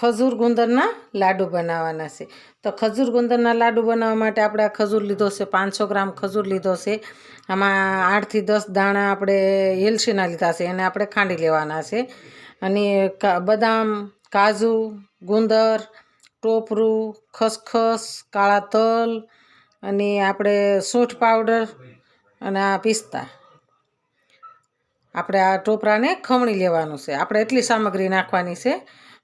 ખજૂર ગુંદરના લાડુ બનાવવાના છે. તો ખજૂર ગુંદરના લાડુ બનાવવા માટે આપણે આ ખજૂર લીધો છે, પાંચસો ગ્રામ ખજૂર લીધો છે. આમાં આઠથી દસ દાણા આપણે એલચીના લીધા છે, એને આપણે ખાંડી લેવાના છે. અને બદામ, કાજુ, ગુંદર, ટોપરું, ખસખસ, કાળા તલ અને આપણે સૂંઠ પાવડર અને આ પિસ્તા. આપણે આ ટોપરાને ખમણી લેવાનું છે. આપણે એટલી સામગ્રી નાખવાની છે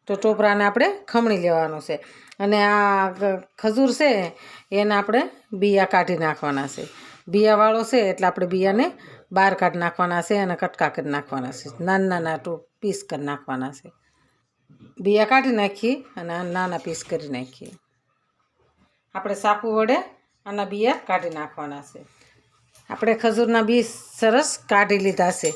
તો ટોપરાને આપણે ખમણી લેવાનું છે. અને આ ખજૂર છે, એને આપણે બિયા કાઢી નાખવાના છે. બિયાવાળો છે એટલે આપણે બિયાને બહાર કાઢી નાખવાના છે અને કટકા કરી નાખવાના છે. નાના નાના ટુ પીસ કરી નાખવાના છે. બિયા કાઢી નાખીએ અને નાના પીસ કરી નાખીએ. આપણે સાપુ વડે આના બિયા કાઢી નાખવાના છે. આપણે ખજૂરના બી સરસ કાઢી લીધા છે.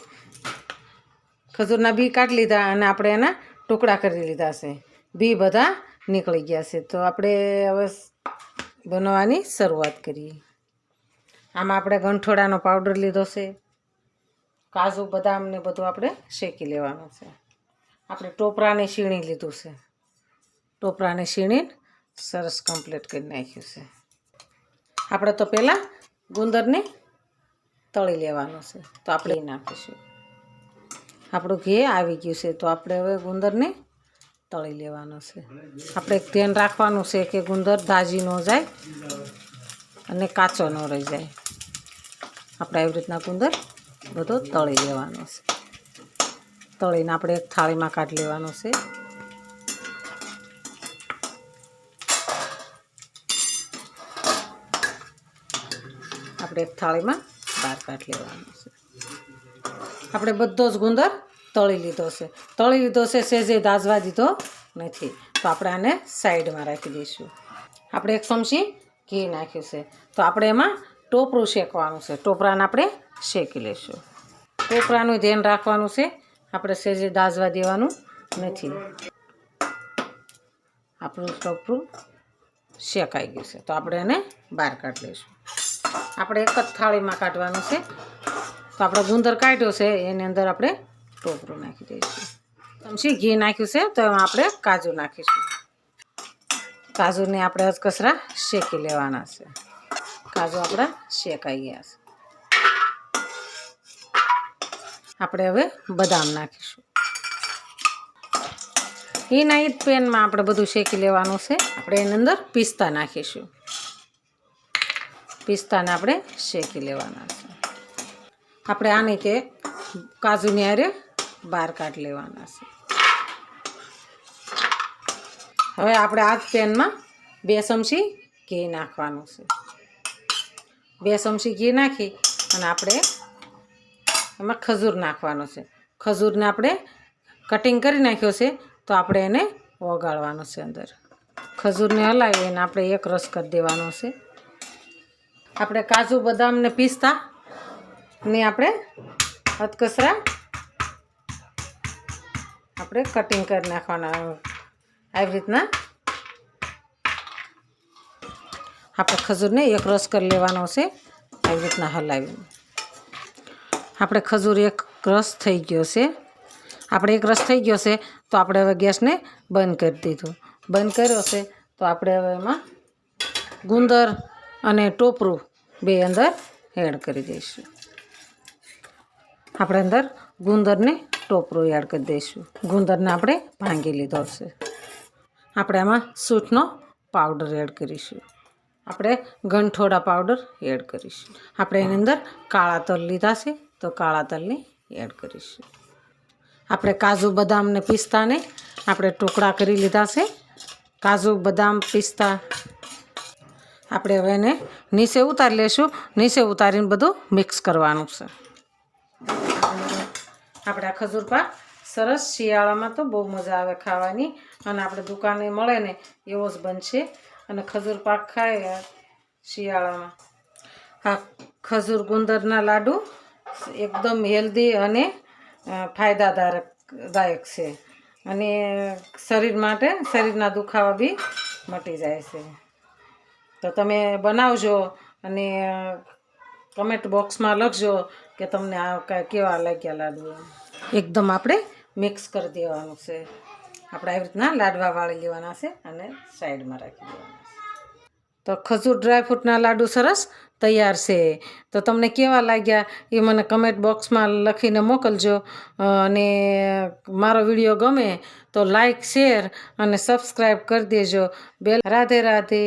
ખજૂરના બી કાઢી લીધા અને આપણે એના ટુકડા કરી લીધા છે. બી બધા નીકળી ગયા છે. તો આપણે હવે બનાવવાની શરૂઆત કરીએ. આમાં આપણે ગંઠોડાનો પાવડર લીધો છે. કાજુ, બદામ ને બધું આપણે શેકી લેવાનું છે. આપણે ટોપરાને શીણી લીધું છે. ટોપરાને શીણીને સરસ કમ્પ્લીટ કરી નાખ્યું છે. આપણે તો પહેલાં ગુંદરને તળી લેવાનું છે. તો આપણે નાખીશું. આપણું ઘી આવી ગયું છે, તો આપણે હવે ગુંદરને તળી લેવાનો છે. આપણે ધ્યાન રાખવાનું છે કે ગુંદર દાજી ન જાય અને કાચો ન રહી જાય. આપણે આવી રીતના ગુંદર બધો તળી લેવાનો છે. તળીને આપણે એક થાળીમાં કાઢી લેવાનો છે. આપણે એક થાળીમાં બહાર કાઢી લેવાનો છે. આપણે બધો જ ગુંદર તળી લીધો છે. તળી લીધો છે સેજે દાજવા દીધો નથી. તો આપણે આને સાઈડમાં રાખી દઈશું. આપણે એક ચમચી ઘી નાખ્યું છે. તો આપણે એમાં ટોપરું શેકવાનું છે. ટોપરાને આપણે શેકી લઈશું. ટોપરાનું ધ્યાન રાખવાનું છે. આપણે સેજે દાજવા દેવાનું નથી. આપણું ટોપરું શેકાઈ ગયું છે. તો આપણે એને બહાર કાઢી લઈશું. આપણે એક જ થાળીમાં કાઢવાનું છે. તો આપણો ગુંદર કાઢ્યો છે, એની અંદર આપણે ટોપરું નાખી દઈશું. ચમચી ઘી નાખ્યું છે, તો એમાં આપણે કાજુ નાખીશું. કાજુને આપણે અધકસરા શેકી લેવાના છે. કાજુ આપણા શેકાઈ ગયા છે. આપણે હવે બદામ નાખીશું. એના એ જ પેનમાં આપણે બધું શેકી લેવાનું છે. આપણે એની અંદર પિસ્તા નાખીશું. પિસ્તાને આપણે શેકી લેવાના છે. આપણે આને કે કાજુની હારે બહાર કાઢી લેવાના છે. હવે આપણે આ જ પેનમાં બે ચમચી ઘી નાખવાનું છે. બે ચમચી ઘી નાખી અને આપણે એમાં ખજૂર નાખવાનો છે. ખજૂરને આપણે કટિંગ કરી નાખ્યો છે તો આપણે એને ઓગાળવાનો છે અંદર. ખજૂરને હલાવી અને આપણે એક રસ કરી દેવાનો છે. આપણે કાજુ બદામને પિસ્તા ને આપણે હથકસરા આપણે કટિંગ કરી નાખવાના આવી રીતના આપણે ખજૂરને એક રસ કરી લેવાનો છે. આવી રીતના હલાવીને. આપણે ખજૂર એક રસ થઈ ગયો છે. આપણે એક રસ થઈ ગયો છે, તો આપણે હવે ગેસને બંધ કરી દીધું. બંધ કર્યો છે, તો આપણે હવે એમાં ગુંદર અને ટોપરું બે અંદર એડ કરી દઈશું. આપણે અંદર ગુંદરને ટોપરો એડ કરી દઈશું. ગુંદરને આપણે ભાંગી લીધો છે આપણે આમાં સૂટનો પાવડર એડ કરીશું. આપણે ગંઠોડા પાવડર એડ કરીશું. આપણે એની અંદર કાળા તલ લીધા છે, તો કાળા તલની એડ કરીશું. આપણે કાજુ બદામ ને પિસ્તાને આપણે ટુકડા કરી લીધા છે. કાજુ બદામ પિસ્તા આપણે હવે એને નીચે ઉતારી લેશું. નીચે ઉતારીને બધું મિક્સ કરવાનું છે. આપણે ખજૂર પાક સરસ શિયાળામાં તો બહુ મજા આવે ખાવાની. અને આપણે દુકાને મળે ને એવો જ બનશે. અને ખજૂર પાક ખાય શિયાળામાં. હા ખજૂર ગુંદરના લાડુ એકદમ હેલ્ધી અને અ, ફાયદાદારક દાયક છે. અને શરીર માટે શરીરના દુખાવા બી મટી જાય છે. તો તમે બનાવજો અને કમેન્ટ બોક્સમાં લખજો કે તમને આ કેવા લાગ્યા લાડુ એકદમ આપણે મિક્સ કરી દેવાનું છે. આપણે આવી રીતના લાડવા વાળી લેવાના છે અને સાઈડમાં રાખી દેવાના તો ખજૂર ડ્રાયફ્રૂટના લાડુ સરસ તૈયાર છે. તો તમને કેવા લાગ્યા એ મને કમેન્ટ બોક્સમાં લખીને મોકલજો. અને મારો વીડિયો ગમે તો લાઈક શેર અને સબસ્ક્રાઈબ કરી દેજો. બેલ રાધે રાધે.